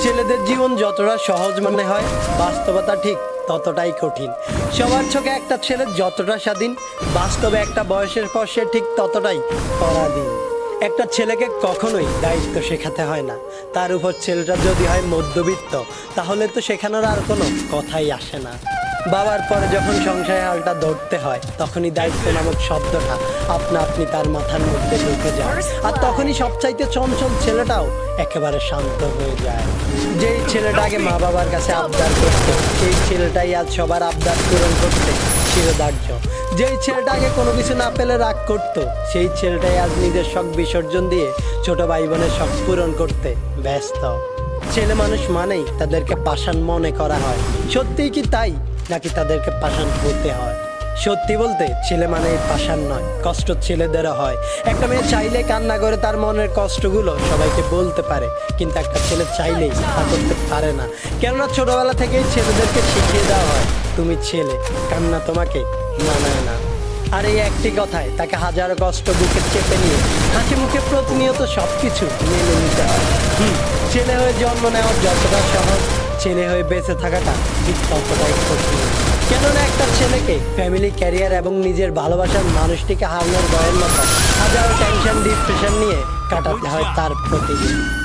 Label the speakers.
Speaker 1: ছেলেদের জীবন যতটা সহজ মনে হয়, বাস্তবতা ঠিক ততটাই কঠিন। সবার চোখে একটা ছেলে যতটা স্বাধীন, বাস্তবে একটা বয়সের পর সে ঠিক ততটাই পরাধীন। একটা ছেলেকে কখনোই দায়িত্ব শেখাতে হয় না। তার উপর ছেলেটা যদি হয় মধ্যবিত্ত, তাহলে তো শেখানোর আর কোনো কথাই আসে না। বাবার পরে যখন সংসারে হালটা ধরতে হয়, তখনই দায়িত্ব নামক শব্দটা আপনা আপনি তার মাথার মধ্যে ঢুকে যায়। আর তখনই সবচাইতে চঞ্চল ছেলেটাও একেবারে শান্ত হয়ে যায়। যেই ছেলেটা আগে মা বাবার কাছে আবদার করত, সেই ছেলেটাই আজ সবার আবদার পূরণ করতে চিরদার্য যেই ছেলেটা আগে কোনো কিছু না পেলে রাগ করত, সেই ছেলেটাই আজ নিজের শখ বিসর্জন দিয়ে ছোট ভাই বোনের শখ পূরণ করতে ব্যস্ত। ছেলে মানুষ মানেই তাদেরকে পাষাণ মনে করা হয়। সত্যিই কি তাই? নাকি তাদেরকে পাষাণ করতে হয়? সত্যি বলতে ছেলে মানে পাষাণ নয় কষ্ট ছেলেদেরও হয়। একটা মেয়ে চাইলে কান্না করে তার মনের কষ্টগুলো সবাইকে বলতে পারে কিন্তু একটা ছেলে চাইলেই তা করতে পারে না। কেননা ছোটবেলা থেকেই ছেলেদেরকে শিখিয়ে দেওয়া হয় তুমি ছেলে কান্না তোমাকে মানায় না। আর এই একটি কথায় তাকে হাজারো কষ্ট বুকে চেপে নিয়ে হাসি মুখে প্রতিনিয়ত সব কিছু মেনে নিতে হয়। হুম, ছেলে হয়ে জন্ম নেওয়া যতটা সহজ ছেলে হয়ে বেঁচে থাকাটা ঠিক ততটাই কঠিন। কেননা একটা ছেলেকে ফ্যামিলি ক্যারিয়ার এবং নিজের ভালোবাসার মানুষটিকে হারানোর ভয়ের মতো হাজারো টেনশন ডিপ্রেশন নিয়ে কাটাতে হয় তার প্রতিদিন।